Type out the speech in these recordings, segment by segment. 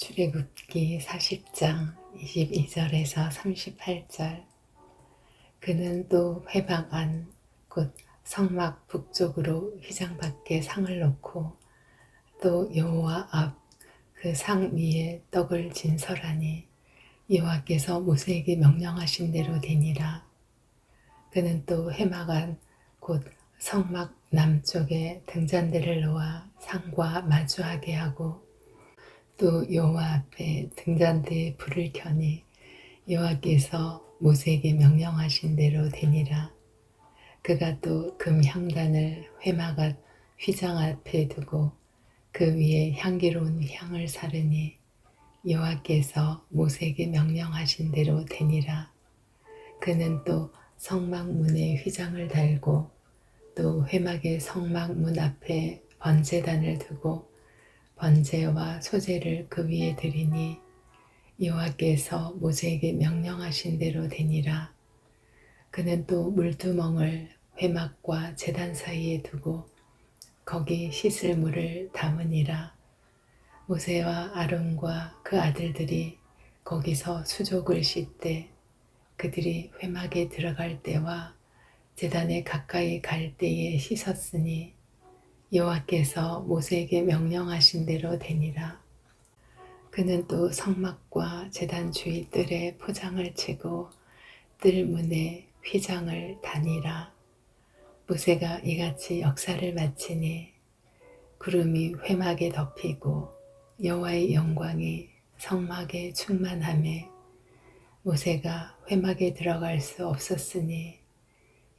출애굽기 40장 22절에서 38절. 그는 또 회막 안곧 성막 북쪽으로 휘장 밖에 상을 놓고 또 여호와 앞 그 상 위에 떡을 진설하니 여호와께서 모세에게 명령하신 대로 되니라. 그는 또 회막 안 곧 성막 남쪽에 등잔대를 놓아 상과 마주하게 하고 또 여호와 앞에 등잔대에 불을 켜니 여호와께서 모세에게 명령하신 대로 되니라. 그가 또 금 향단을 회막앗 휘장 앞에 두고 그 위에 향기로운 향을 사르니 여호와께서 모세에게 명령하신 대로 되니라. 그는 또 성막 문에 휘장을 달고 또 회막의 성막 문 앞에 번제단을 두고 번제와 소제를 그 위에 드리니 여호와께서 모세에게 명령하신 대로 되니라. 그는 또 물두멍을 회막과 제단 사이에 두고 거기 씻을 물을 담으니라. 모세와 아론과 그 아들들이 거기서 수족을 씻되 그들이 회막에 들어갈 때와 제단에 가까이 갈 때에 씻었으니 여호와께서 모세에게 명령하신 대로 되니라. 그는 또 성막과 제단 주위 뜰에 포장을 치고 뜰 문에 휘장을 다니라. 모세가 이같이 역사를 마치니 구름이 회막에 덮이고 여호와의 영광이 성막에 충만함에 모세가 회막에 들어갈 수 없었으니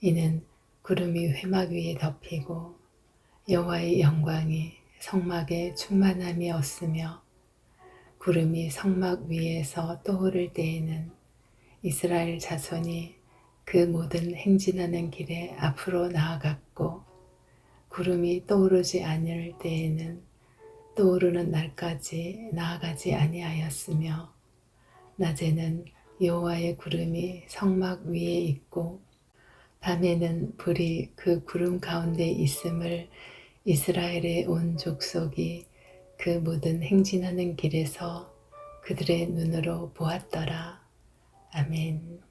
이는 구름이 회막 위에 덮이고 여호와의 영광이 성막에 충만함이었으며 구름이 성막 위에서 떠오를 때에는 이스라엘 자손이 그 모든 행진하는 길에 앞으로 나아갔고 구름이 떠오르지 않을 때에는 떠오르는 날까지 나아가지 아니하였으며 낮에는 여호와의 구름이 성막 위에 있고 밤에는 불이 그 구름 가운데 있음을 이스라엘의 온 족속이 그 모든 행진하는 길에서 그들의 눈으로 보았더라. 아멘.